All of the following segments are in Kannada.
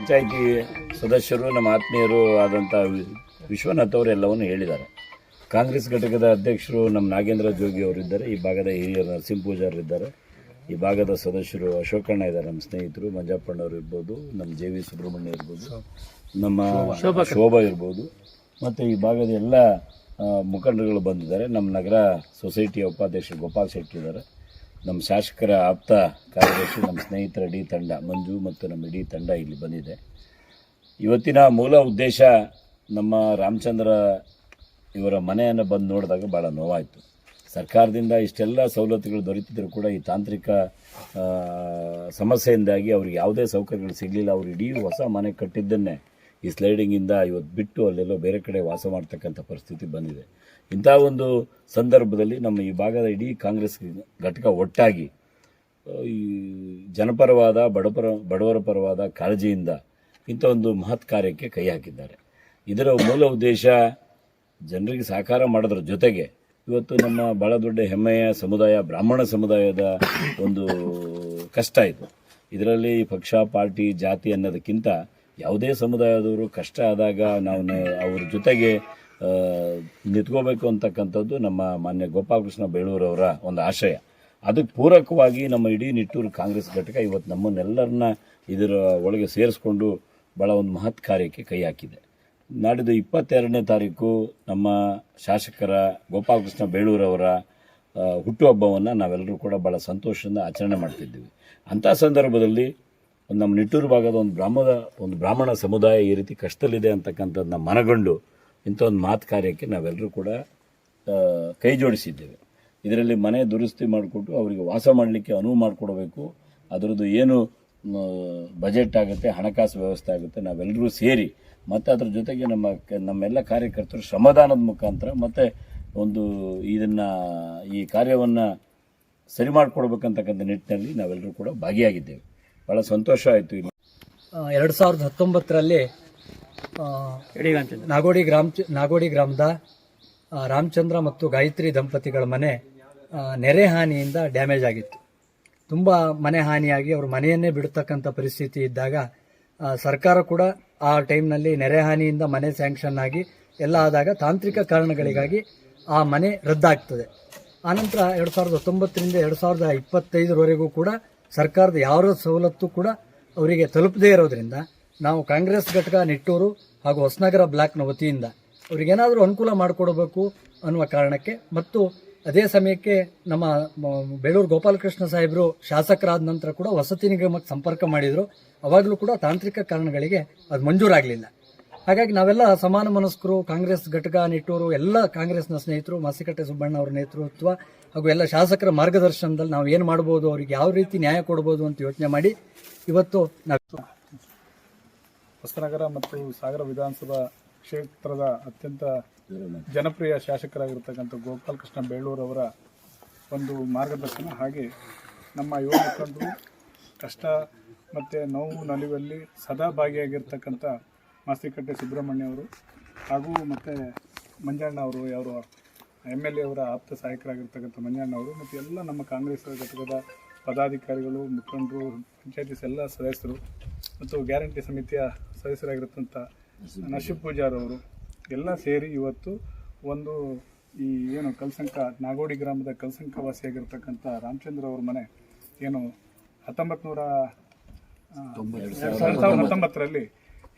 ಪಂಚಾಯಿತಿ ಸದಸ್ಯರು ನಮ್ಮ ಆತ್ಮೀಯರು ಆದಂಥ ವಿಶ್ವನಾಥ್ ಅವರು ಎಲ್ಲವನ್ನು ಹೇಳಿದ್ದಾರೆ. ಕಾಂಗ್ರೆಸ್ ಘಟಕದ ಅಧ್ಯಕ್ಷರು ನಮ್ಮ ನಾಗೇಂದ್ರ ಜೋಗಿ ಅವರಿದ್ದಾರೆ ಈ ಭಾಗದ ಹಿರಿಯ ನರಸಿಂಹ ಪೂಜಾರಿದ್ದಾರೆ ಈ ಭಾಗದ ಸದಸ್ಯರು ಅಶೋಕಣ್ಣ ಇದ್ದಾರೆ ನಮ್ಮ ಸ್ನೇಹಿತರು. ಮಂಜಪ್ಪಣ್ಣವರು ಇರ್ಬೋದು ನಮ್ಮ ಜೆ ವಿ ಸುಬ್ರಹ್ಮಣ್ಯ ಇರ್ಬೋದು ನಮ್ಮ ಶೋಭಾ. ಇರ್ಬೋದು. ಮತ್ತು ಈ ಭಾಗದ ಎಲ್ಲ ಮುಖಂಡರುಗಳು ಬಂದಿದ್ದಾರೆ. ನಮ್ಮ ನಗರ ಸೊಸೈಟಿಯ ಉಪಾಧ್ಯಕ್ಷ ಗೋಪಾಲ್ ಶೆಟ್ಟಿ ಇದ್ದಾರೆ. ನಮ್ಮ ಶಾಸಕರ ಆಪ್ತ ಕಾರ್ಯದರ್ಶಿ, ನಮ್ಮ ಸ್ನೇಹಿತರ ಇಡೀ ತಂಡ, ಮಂಜು ಮತ್ತು ನಮ್ಮ ಇಡೀ ತಂಡ ಇಲ್ಲಿ ಬಂದಿದೆ. ಇವತ್ತಿನ ಮೂಲ ಉದ್ದೇಶ ನಮ್ಮ ರಾಮಚಂದ್ರ ಇವರ ಮನೆಯನ್ನು ಬಂದು ನೋಡಿದಾಗ ಭಾಳ ನೋವಾಯಿತು. ಸರ್ಕಾರದಿಂದ ಇಷ್ಟೆಲ್ಲ ಸವಲತ್ತುಗಳು ದೊರೆತಿದ್ರು ಕೂಡ ಈ ತಾಂತ್ರಿಕ ಸಮಸ್ಯೆಯಿಂದಾಗಿ ಅವ್ರಿಗೆ ಯಾವುದೇ ಸೌಕರ್ಯಗಳು ಸಿಗಲಿಲ್ಲ. ಅವ್ರು ಇಡೀ ಹೊಸ ಮನೆ ಕಟ್ಟಿದ್ದನ್ನೇ ಈ ಸ್ಲೈಡಿಂಗಿಂದ ಇವತ್ತು ಬಿಟ್ಟು ಅಲ್ಲೆಲ್ಲೋ ಬೇರೆ ಕಡೆ ವಾಸ ಮಾಡ್ತಕ್ಕಂಥ ಪರಿಸ್ಥಿತಿ ಬಂದಿದೆ. ಇಂಥ ಒಂದು ಸಂದರ್ಭದಲ್ಲಿ ನಮ್ಮ ಈ ಭಾಗದ ಇಡೀ ಕಾಂಗ್ರೆಸ್ ಘಟಕ ಒಟ್ಟಾಗಿ ಈ ಜನಪರವಾದ, ಬಡಪರ, ಬಡವರ ಪರವಾದ ಕಾಳಜಿಯಿಂದ ಇಂಥ ಒಂದು ಮಹತ್ ಕಾರ್ಯಕ್ಕೆ ಕೈ ಹಾಕಿದ್ದಾರೆ. ಇದರ ಮೂಲ ಉದ್ದೇಶ ಜನರಿಗೆ ಸಹಕಾರ ಮಾಡೋದ್ರ ಜೊತೆಗೆ ಇವತ್ತು ನಮ್ಮ ಬಹಳ ದೊಡ್ಡ ಹೆಮ್ಮೆಯ ಸಮುದಾಯ, ಬ್ರಾಹ್ಮಣ ಸಮುದಾಯದ ಒಂದು ಕಷ್ಟ ಇದು. ಇದರಲ್ಲಿ ಪಕ್ಷ, ಪಾರ್ಟಿ, ಜಾತಿ ಅನ್ನೋದಕ್ಕಿಂತ ಯಾವುದೇ ಸಮುದಾಯದವರು ಕಷ್ಟ ಆದಾಗ ನಾವು ಅವ್ರ ಜೊತೆಗೆ ನಿಂತ್ಕೋಬೇಕು ಅಂತಕ್ಕಂಥದ್ದು ನಮ್ಮ ಮಾನ್ಯ ಗೋಪಾಲಕೃಷ್ಣ ಬೇಳೂರವರ ಒಂದು ಆಶಯ. ಅದಕ್ಕೆ ಪೂರಕವಾಗಿ ನಮ್ಮ ಇಡೀ ನಿಟ್ಟೂರು ಕಾಂಗ್ರೆಸ್ ಘಟಕ ಇವತ್ತು ನಮ್ಮನ್ನೆಲ್ಲರನ್ನ ಇದರ ಒಳಗೆ ಸೇರಿಸ್ಕೊಂಡು ಭಾಳ ಒಂದು ಮಹತ್ ಕಾರ್ಯಕ್ಕೆ ಕೈ ಹಾಕಿದೆ. ನಾಡಿದ್ದು ಇಪ್ಪತ್ತೆರಡನೇ ತಾರೀಕು ನಮ್ಮ ಶಾಸಕರ ಗೋಪಾಲಕೃಷ್ಣ ಬೇಳೂರವರ ಹುಟ್ಟುಹಬ್ಬವನ್ನು ನಾವೆಲ್ಲರೂ ಕೂಡ ಭಾಳ ಸಂತೋಷದಿಂದ ಆಚರಣೆ ಮಾಡ್ತಿದ್ದೀವಿ. ಅಂಥ ಸಂದರ್ಭದಲ್ಲಿ ನಮ್ಮ ನಿಟ್ಟೂರು ಭಾಗದ ಒಂದು ಬ್ರಾಹ್ಮಣ ಒಂದು ಬ್ರಾಹ್ಮಣ ಸಮುದಾಯ ಈ ರೀತಿ ಕಷ್ಟದಲ್ಲಿದೆ ಅಂತಕ್ಕಂಥದ್ದನ್ನ ಮನಗಂಡು ಇಂಥ ಒಂದು ಮಾತು ಕಾರ್ಯಕ್ಕೆ ನಾವೆಲ್ಲರೂ ಕೂಡ ಕೈ ಜೋಡಿಸಿದ್ದೇವೆ. ಇದರಲ್ಲಿ ಮನೆ ದುರಸ್ತಿ ಮಾಡಿಕೊಟ್ಟು ಅವರಿಗೆ ವಾಸ ಮಾಡಲಿಕ್ಕೆ ಅನುವು ಮಾಡಿಕೊಡಬೇಕು. ಅದರದ್ದು ಏನು ಬಜೆಟ್ ಆಗುತ್ತೆ, ಹಣಕಾಸು ವ್ಯವಸ್ಥೆ ಆಗುತ್ತೆ ನಾವೆಲ್ಲರೂ ಸೇರಿ, ಮತ್ತು ಅದ್ರ ಜೊತೆಗೆ ನಮ್ಮ ನಮ್ಮೆಲ್ಲ ಕಾರ್ಯಕರ್ತರು ಶ್ರಮದಾನದ ಮುಖಾಂತರ ಮತ್ತು ಒಂದು ಇದನ್ನು, ಈ ಕಾರ್ಯವನ್ನು ಸರಿ ಮಾಡಿಕೊಡ್ಬೇಕಂತಕ್ಕಂಥ ನಿಟ್ಟಿನಲ್ಲಿ ನಾವೆಲ್ಲರೂ ಕೂಡ ಭಾಗಿಯಾಗಿದ್ದೇವೆ. ಭಾಳ ಸಂತೋಷ ಆಯಿತು ಇಲ್ಲಿ. ಎರಡು ಸಾವಿರದ ಹತ್ತೊಂಬತ್ತರಲ್ಲಿ ನಾಗೋಡಿ ಗ್ರಾಮ ನಾಗೋಡಿ ಗ್ರಾಮದ ರಾಮಚಂದ್ರ ಮತ್ತು ಗಾಯತ್ರಿ ದಂಪತಿಗಳ ಮನೆ ನೆರೆ ಹಾನಿಯಿಂದ ಡ್ಯಾಮೇಜ್ ಆಗಿತ್ತು. ತುಂಬ ಮನೆ ಹಾನಿಯಾಗಿ ಅವರು ಮನೆಯನ್ನೇ ಬಿಡ್ತಕ್ಕಂಥ ಪರಿಸ್ಥಿತಿ ಇದ್ದಾಗ ಸರ್ಕಾರ ಕೂಡ ಆ ಟೈಮ್ನಲ್ಲಿ ನೆರೆ ಹಾನಿಯಿಂದ ಮನೆ ಸ್ಯಾಂಕ್ಷನ್ ಆಗಿ ಎಲ್ಲ ಆದಾಗ ತಾಂತ್ರಿಕ ಕಾರಣಗಳಿಗಾಗಿ ಆ ಮನೆ ರದ್ದಾಗ್ತದೆ. ಆನಂತರ ಎರಡು ಸಾವಿರದ ಹತ್ತೊಂಬತ್ತರಿಂದ ಎರಡು ಸಾವಿರದ ಇಪ್ಪತ್ತೈದರವರೆಗೂ ಕೂಡ ಸರ್ಕಾರದ ಯಾವ ಸವಲತ್ತು ಕೂಡ ಅವರಿಗೆ ತಲುಪದೇ ಇರೋದ್ರಿಂದ ನಾವು ಕಾಂಗ್ರೆಸ್ ಘಟಕ, ನಿಟ್ಟೂರು ಹಾಗೂ ಹೊಸನಗರ ಬ್ಲಾಕ್ನ ವತಿಯಿಂದ ಅವರಿಗೇನಾದರೂ ಅನುಕೂಲ ಮಾಡಿಕೊಡಬೇಕು ಅನ್ನುವ ಕಾರಣಕ್ಕೆ ಮತ್ತು ಅದೇ ಸಮಯಕ್ಕೆ ನಮ್ಮ ಬೇಳೂರು ಗೋಪಾಲಕೃಷ್ಣ ಸಾಹೇಬರು ಶಾಸಕರಾದ ನಂತರ ಕೂಡ ವಸತಿ ನಿಗಮಕ್ಕೆ ಸಂಪರ್ಕ ಮಾಡಿದರು. ಅವಾಗಲೂ ಕೂಡ ತಾಂತ್ರಿಕ ಕಾರಣಗಳಿಗೆ ಅದು ಮಂಜೂರಾಗಲಿಲ್ಲ. ಹಾಗಾಗಿ ನಾವೆಲ್ಲ ಸಮಾನ ಮನಸ್ಕರು, ಕಾಂಗ್ರೆಸ್ ಘಟಕ, ನಿಟ್ಟೂರು, ಎಲ್ಲ ಕಾಂಗ್ರೆಸ್ನ ಸ್ನೇಹಿತರು, ಮಾಸಿಕಟ್ಟೆ ಸುಬ್ಬಣ್ಣ ಅವರ ನೇತೃತ್ವ ಹಾಗೂ ಎಲ್ಲ ಶಾಸಕರ ಮಾರ್ಗದರ್ಶನದಲ್ಲಿ ನಾವು ಏನು ಮಾಡ್ಬೋದು, ಅವರಿಗೆ ಯಾವ ರೀತಿ ನ್ಯಾಯ ಕೊಡ್ಬೋದು ಅಂತ ಯೋಚನೆ ಮಾಡಿ ಇವತ್ತು ನಾವು ಹೊಸನಗರ ಮತ್ತು ಸಾಗರ ವಿಧಾನಸಭಾ ಕ್ಷೇತ್ರದ ಅತ್ಯಂತ ಜನಪ್ರಿಯ ಶಾಸಕರಾಗಿರ್ತಕ್ಕಂಥ ಗೋಪಾಲಕೃಷ್ಣ ಅವರ ಒಂದು ಮಾರ್ಗದರ್ಶನ. ಹಾಗೆ ನಮ್ಮ ಯುವ ಕಷ್ಟ ಮತ್ತು ನೋವು ನಲಿವಲ್ಲಿ ಸದಾ ಭಾಗಿಯಾಗಿರ್ತಕ್ಕಂಥ ಮಾಸ್ತಿಕಟ್ಟೆ ಸುಬ್ರಹ್ಮಣ್ಯ ಅವರು ಹಾಗೂ ಮತ್ತು ಮಂಜಣ್ಣ ಅವರು ಅವರು ಎಂ ಎಲ್ ಎ ಅವರ ಆಪ್ತ ಸಹಾಯಕರಾಗಿರ್ತಕ್ಕಂಥ ಮಂಜಣ್ಣ ಅವರು ಮತ್ತು ಎಲ್ಲ ನಮ್ಮ ಕಾಂಗ್ರೆಸ್ ಘಟಕದ ಪದಾಧಿಕಾರಿಗಳು ಮುಖಂಡರು ಪಂಚಾಯತಿ ಎಲ್ಲ ಸದಸ್ಯರು ಮತ್ತು ಗ್ಯಾರಂಟಿ ಸಮಿತಿಯ ಸದಸ್ಯರಾಗಿರ್ತಂಥ ನಶೀಬ್ ಪೂಜಾರ್ ಅವರು ಎಲ್ಲ ಸೇರಿ ಇವತ್ತು ಒಂದು ಈ ಏನು ಕಲ್ಸಂಕ ನಾಗೋಡಿ ಗ್ರಾಮದ ಕಲ್ಸಂಕ ವಾಸಿಯಾಗಿರ್ತಕ್ಕಂಥ ರಾಮಚಂದ್ರ ಅವ್ರ ಮನೆ ಏನು ಹತ್ತೊಂಬತ್ತು ನೂರ ಸಾವಿರದ ಹತ್ತೊಂಬತ್ತರಲ್ಲಿ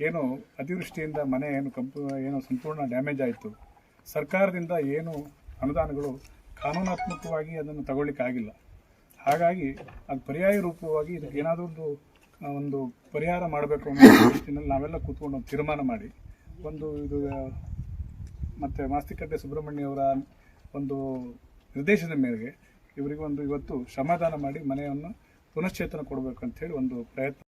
ಏನು ಅತಿವೃಷ್ಟಿಯಿಂದ ಮನೆ ಏನು ಕಂಪು ಏನು ಸಂಪೂರ್ಣ ಡ್ಯಾಮೇಜ್ ಆಯಿತು. ಸರ್ಕಾರದಿಂದ ಏನು ಅನುದಾನಗಳು ಕಾನೂನಾತ್ಮಕವಾಗಿ ಅದನ್ನು ತಗೊಳ್ಳಿಕ್ಕೆ ಆಗಿಲ್ಲ ಹಾಗಾಗಿ ಅದು ಪರ್ಯಾಯ ರೂಪವಾಗಿ ಇದಕ್ಕೆ ಏನಾದರೂ ಒಂದು ಒಂದು ಪರಿಹಾರ ಮಾಡಬೇಕು ಅನ್ನೋ ದೃಷ್ಟಿನಲ್ಲಿ ನಾವೆಲ್ಲ ಕೂತ್ಕೊಂಡು ಒಂದು ತೀರ್ಮಾನ ಮಾಡಿ, ಒಂದು ಇದು ಮತ್ತು ಮಾಸ್ತಿಕಟ್ಟೆ ಸುಬ್ರಹ್ಮಣ್ಯ ಅವರ ಒಂದು ನಿರ್ದೇಶನದ ಮೇರೆಗೆ ಇವರಿಗೆ ಒಂದು ಇವತ್ತು ಶ್ರಮದಾನ ಮಾಡಿ ಮನೆಯನ್ನು ಪುನಶ್ಚೇತನ ಕೊಡಬೇಕು ಅಂತ ಹೇಳಿ ಒಂದು ಪ್ರಯತ್ನ